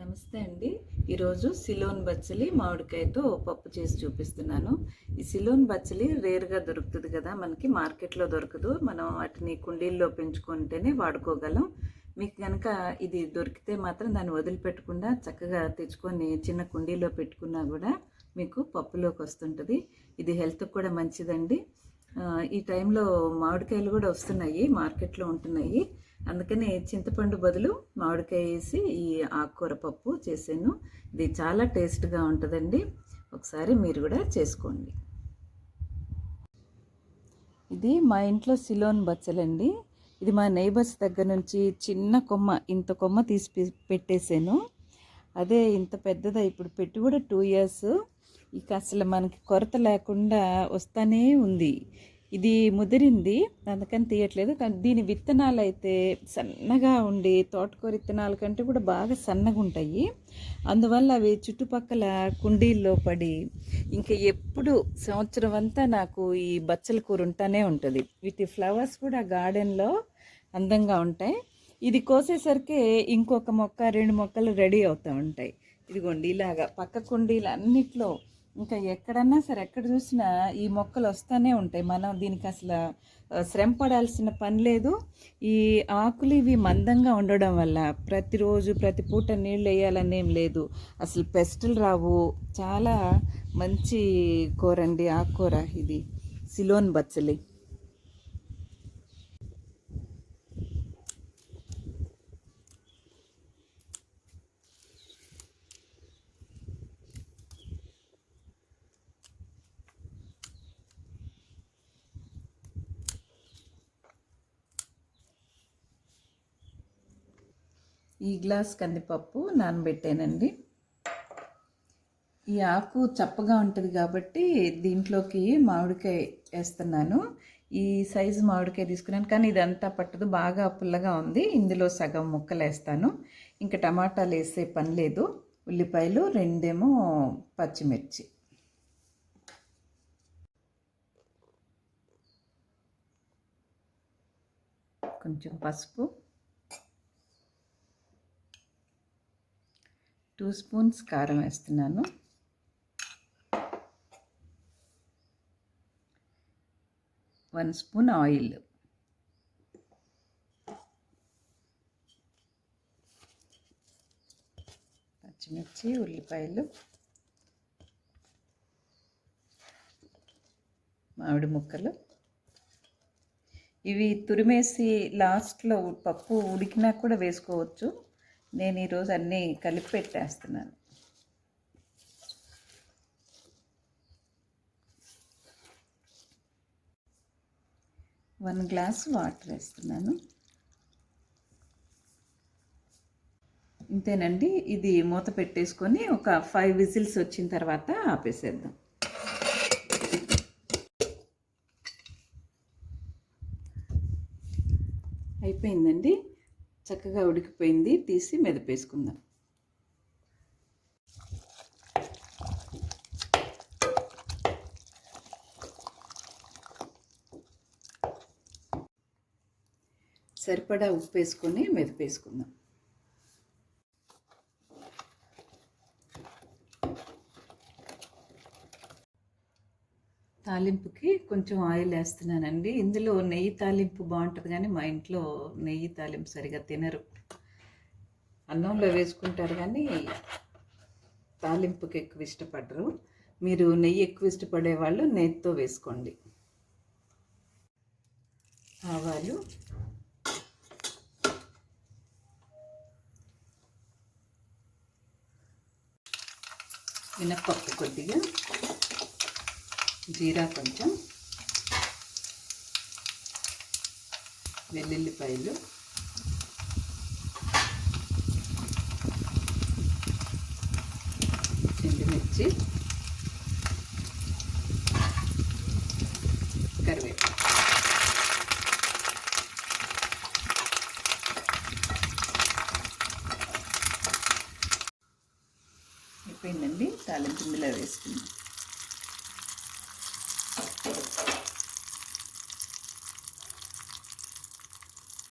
నమస్తే అండి. ఈరోజు సిలోన్ బచ్చలి మామిడికాయతో పప్పు చేసి చూపిస్తున్నాను. ఈ సిలోన్ బచ్చలి రేర్గా దొరుకుతుంది కదా మనకి మార్కెట్లో దొరకదు. మనం వాటిని కుండీల్లో పెంచుకుంటేనే వాడుకోగలం. మీకు కనుక ఇది దొరికితే మాత్రం దాన్ని వదిలిపెట్టకుండా చక్కగా తెచ్చుకొని చిన్న కుండీలో పెట్టుకున్నా కూడా మీకు పప్పులోకి వస్తుంటుంది. ఇది హెల్త్కి కూడా మంచిదండి. ఈ టైంలో మామిడికాయలు కూడా వస్తున్నాయి మార్కెట్లో ఉంటున్నాయి. అందుకనే చింతపండు బదులు మామిడికాయ వేసి ఈ ఆకుకూర పప్పు చేసాను. ఇది చాలా టేస్ట్గా ఉంటుందండి. ఒకసారి మీరు కూడా చేసుకోండి. ఇది మా ఇంట్లో సిలోన్ బచ్చలండి. ఇది మా నైబర్స్ దగ్గర నుంచి చిన్న కొమ్మ ఇంత కొమ్మ తీసి పెట్టేశాను అదే ఇంత పెద్దదా ఇప్పుడు పెట్టి కూడా టూ ఇయర్స్ ఇక అసలు మనకి కొరత లేకుండా వస్తానే ఉంది. ఇది ముదిరింది. అందుకని తీయట్లేదు. కానీ దీని విత్తనాలు అయితే సన్నగా ఉండి తోటకూర విత్తనాల కంటే కూడా బాగా సన్నగా ఉంటాయి అందువల్ల అవి చుట్టుపక్కల కుండీల్లో పడి ఇంకా ఎప్పుడు సంవత్సరం అంతా నాకు ఈ బచ్చల కూర ఉంటానే ఉంటుంది. వీటి ఫ్లవర్స్ కూడా గార్డెన్లో అందంగా ఉంటాయి. ఇది కోసేసరికి ఇంకొక మొక్క రెండు మొక్కలు రెడీ అవుతూ ఉంటాయి. ఇదిగోండి ఇలాగా పక్క కుండీలు అన్నిట్లో ఇంకా ఎక్కడన్నా సరే ఎక్కడ చూసినా ఈ మొక్కలు వస్తూనే ఉంటాయి. మనం దీనికి అసలు శ్రమ పడాల్సిన పని లేదు. ఈ ఆకులు ఇవి మందంగా ఉండడం వల్ల ప్రతిరోజు ప్రతి పూట నీళ్ళు వేయాలని ఏం లేదు. అసలు పెస్టులు రావు. చాలా మంచి కూర అండి ఆకుకూర ఇది. సిలోన్ బచ్చలి. ఈ గ్లాస్ కందిపప్పు నానబెట్టానండి. ఈ ఆకు చప్పగా ఉంటుంది కాబట్టి దీంట్లోకి మామిడికాయ వేస్తున్నాను. ఈ సైజు మామిడికాయ తీసుకున్నాను కానీ ఇదంతా పట్టదు బాగా పుల్లగా ఉంది. ఇందులో సగం ముక్కలు వేస్తాను. ఇంకా టమాటాలు వేసే పని లేదు. ఉల్లిపాయలు రెండేమో పచ్చిమిర్చి. కొంచెం పసుపు. టూ స్పూన్స్ కారం వేస్తున్నాను. One spoon oil. పచ్చిమిర్చి ఉల్లిపాయలు. మామిడి ముక్కలు. ఇవి తురిమేసి లాస్ట్లో పప్పు ఉడికినా కూడా వేసుకోవచ్చు. నేను ఈరోజు అన్నీ కలిపి పెట్టేస్తున్నాను. వన్ గ్లాస్ వాటర్ వేస్తున్నాను. ఇంతేనండి ఇది మూత పెట్టేసుకొని ఒక ఫైవ్ విజిల్స్ వచ్చిన తర్వాత ఆపేసేద్దాం. అయిపోయిందండి. చక్కగా ఉడికిపోయింది. తీసి మెదపేసుకుందాం. సరిపడా ఉప్పు వేసుకొని మెదపేసుకుందాం. తాలింపుకి కొంచెం ఆయిల్ వేస్తున్నానండి. ఇందులో నెయ్యి తాలింపు బాగుంటుంది కానీ మా ఇంట్లో నెయ్యి తాలింపు సరిగా తినరు. అన్నంలో వేసుకుంటారు కానీ తాలింపుకి ఎక్కువ ఇష్టపడరు. మీరు నెయ్యి ఎక్కువ ఇష్టపడే వాళ్ళు నెయ్యితో వేసుకోండి. ఆవాలు. మినప్పప్పు కొద్దిగా. జీరా కొంచెం వెల్లుల్లిపాయలు ఎండుమిర్చి కరివేపాకు. అయిపోయిందండి తాలింపు ఇందులో వేసుకుందాం.